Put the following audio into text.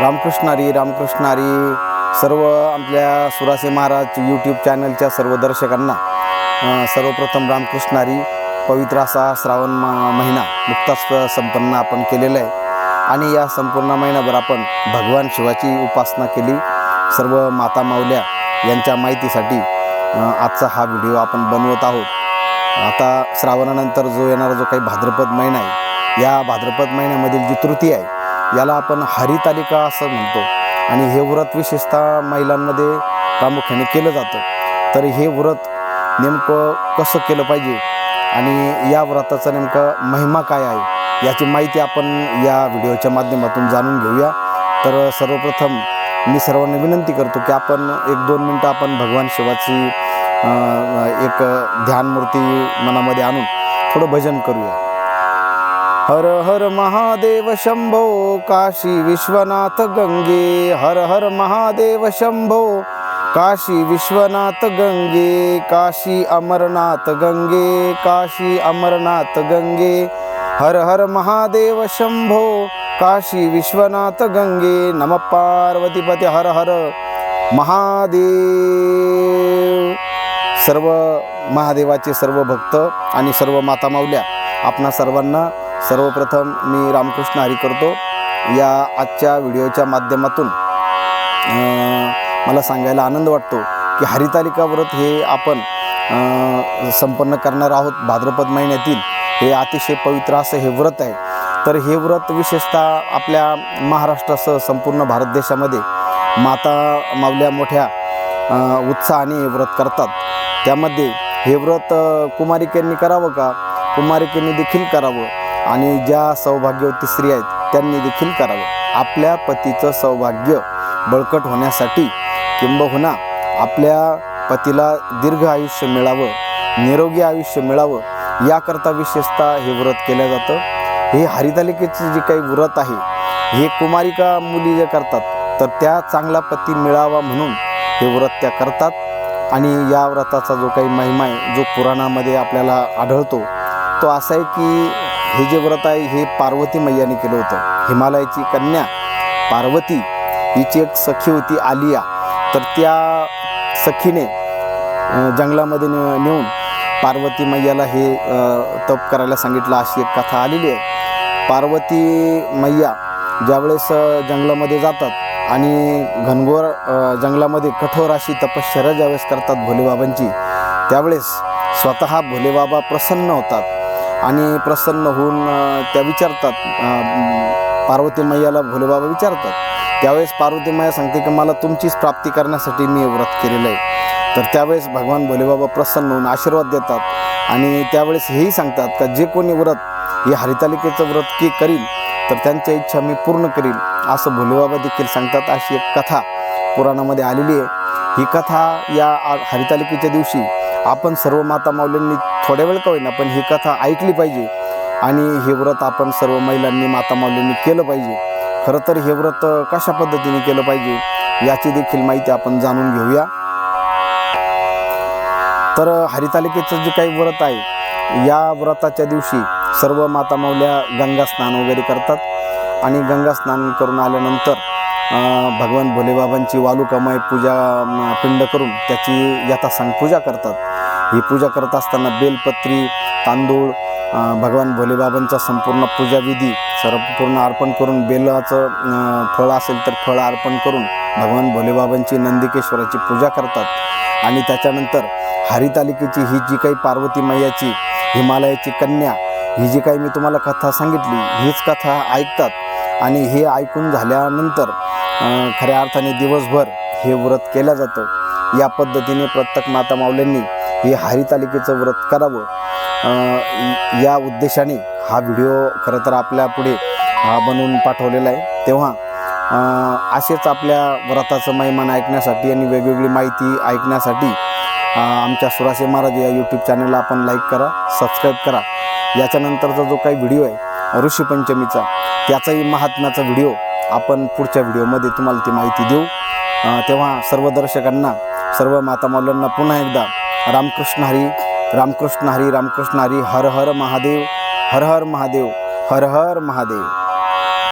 रामकृष्णारी रामकृष्णारी सर्व आपल्या सुरासे महाराज यूट्यूब चॅनलच्या सर्व दर्शकांना सर्वप्रथम रामकृष्णारी पवित्र असा श्रावण म- महिना नुकताच संपन्न आपण केलेला आहे. आणि या संपूर्ण महिनाभर आपण भगवान शिवाची उपासना केली. सर्व माता माऊल्या यांच्या माहितीसाठी आजचा हा व्हिडिओ आपण बनवत आहोत. आता श्रावणानंतर जो येणारा जो काही भाद्रपद महिना आहे या भाद्रपद महिन्यामधील जी तृती आहे याला आपण हरितालिका असं म्हणतो. आणि हे व्रत विशेषतः महिलांमध्ये प्रामुख्याने केलं जातं. तर हे व्रत नेमकं कसं केलं पाहिजे? आणि या व्रताचा नेमका महिमा काय आहे? याची माहिती आपण या व्हिडिओच्या माध्यमातून जाणून घेऊया. तर सर्वप्रथम मी सर्वांना विनंती करतो की आपण एक दोन मिनटं आपण भगवान शिवाची एक ध्यानमूर्ती मनामध्ये आणून थोडं भजन करूया. हर हर महादेव शंभो काशी विश्वनाथ गंगे। हर हर महादेव शंभो काशी विश्वनाथ गंगे। काशी अमरनाथ गंगे काशी अमरनाथ गंगे। हर हर महादेव शंभो काशी विश्वनाथ गंगे। नम पार्वतीपती हर हर महादेव। सर्व महादेवाचे सर्व भक्त आणि सर्व माता माऊल्या आपणा सर्वांना सर्वप्रथम मी रामकृष्ण हरी करतो. या आजच्या व्हिडिओच्या माध्यमातून मला सांगायला आनंद वाटतो की हरितालिका व्रत हे आपण संपन्न करणार आहोत भाद्रपद महिन्यातील. हे अतिशय पवित्र असं हे व्रत आहे. तर हे व्रत विशेषतः आपल्या महाराष्ट्रासह संपूर्ण भारत देशामध्ये माता मावल्या मोठ्या उत्साहाने हे व्रत करतात. त्यामध्ये हे व्रत कुमारिकेंनी करावं का? कुमारिकेंनी देखील करावं. आणि ज्या सौभाग्यवती स्त्री आहेत त्यांनी देखील करावं. आपल्या पतीचं सौभाग्य बळकट होण्यासाठी किंबहुना आपल्या पतीला दीर्घ आयुष्य मिळावं निरोगी आयुष्य मिळावं याकरता विशेषतः हे व्रत केलं जातं. हे हरितालिकेचं जे काही व्रत आहे हे कुमारिका मुली जे करतात तर त्या चांगला पती मिळावा म्हणून हे व्रत त्या करतात. आणि या व्रताचा जो काही महिमा आहे जो पुराणामध्ये आपल्याला आढळतो तो असा आहे की हे जे व्रत आहे हे पार्वती मैयाने केलं होतं. हिमालयाची कन्या पार्वती हिची एक सखी होती आलिया. तर त्या सखीने जंगलामध्ये ने- नेऊन पार्वती मैयाला हे तप करायला सांगितलं. अशी एक कथा आलेली आहे. पार्वती मैया ज्यावेळेस जंगलामध्ये जातात आणि घनघोर जंगलामध्ये कठोर अशी तपश्चर्या ज्यावेळेस करतात भोलेबाबांची त्यावेळेस स्वतः भोलेबाबा प्रसन्न होतात. आणि प्रसन्न होऊन त्या विचारतात. पार्वती मैयाला भोलेबाबा विचारतात. त्यावेळेस पार्वती मैया सांगते की मला तुमचीच प्राप्ती करण्यासाठी मी व्रत केलेलं आहे. तर त्यावेळेस भगवान भोलेबाबा प्रसन्न होऊन आशीर्वाद देतात. आणि त्यावेळेस हेही सांगतात का जे कोणी व्रत हे हरितालिकेचं व्रत की करील तर त्यांच्या इच्छा मी पूर्ण करील. असं भोलेबाबा देखील सांगतात. अशी एक कथा पुराणामध्ये आलेली आहे. ही कथा या आ- हरितालिकेच्या दिवशी आपण सर्व माता माऊलींनी थोड्या वेळ का होईना पण ही कथा ऐकली पाहिजे. आणि हे व्रत आपण सर्व महिलांनी माता माऊलींनी केलं पाहिजे. खरं तर हे व्रत कशा पद्धतीने केलं पाहिजे याची देखील माहिती आपण जाणून घेऊया. तर हरितालिकेचं जे काही व्रत आहे या व्रताच्या दिवशी सर्व माता माऊल्या गंगा स्नान वगैरे करतात. आणि गंगा स्नान करून आल्यानंतर भगवान भोलेबाबांची वालुकामय पूजा पिंड करून त्याची यथासांग पूजा करतात. ही पूजा करत असताना बेलपत्री तांदूळ भगवान भोलेबाबांचा संपूर्ण पूजाविधी संपूर्ण अर्पण करून बेलाचं फळ असेल तर फळ अर्पण करून भगवान भोलेबाबांची नंदिकेश्वराची पूजा करतात. आणि त्याच्यानंतर हरितालिकेची ही जी काही पार्वती मैयाची हिमालयाची कन्या ही जी काही मी तुम्हाला कथा सांगितली हीच कथा ऐकतात. आणि हे ऐकून झाल्यानंतर खऱ्या अर्थाने दिवसभर हे व्रत केलं जातं. या पद्धतीने प्रत्येक माता माऊल्यांनी हे हरितालिकेचं व्रत करावं. या उद्देशाने हा व्हिडिओ खरं तर आपल्या पुढे हा बनवून पाठवलेला आहे. तेव्हा असेच आपल्या व्रताचं महिमान ऐकण्यासाठी आणि वेगवेगळी माहिती ऐकण्यासाठी आमच्या सुरासे महाराज या यूट्यूब चॅनलला आपण लाईक करा सबस्क्राईब करा. याच्यानंतरचा जो काही व्हिडिओ आहे ऋषीपंचमीचा त्याचाही महात्म्याचा व्हिडिओ आपण पुढच्या व्हिडिओमध्ये तुम्हाला ती माहिती देऊ. तेव्हा सर्व दर्शकांना सर्व माता पुन्हा एकदा रामकृष्ण हरी रामकृष्ण हरी रामकृष्ण हरी हर हर महादेव हर हर महादेव हर हर महादेव।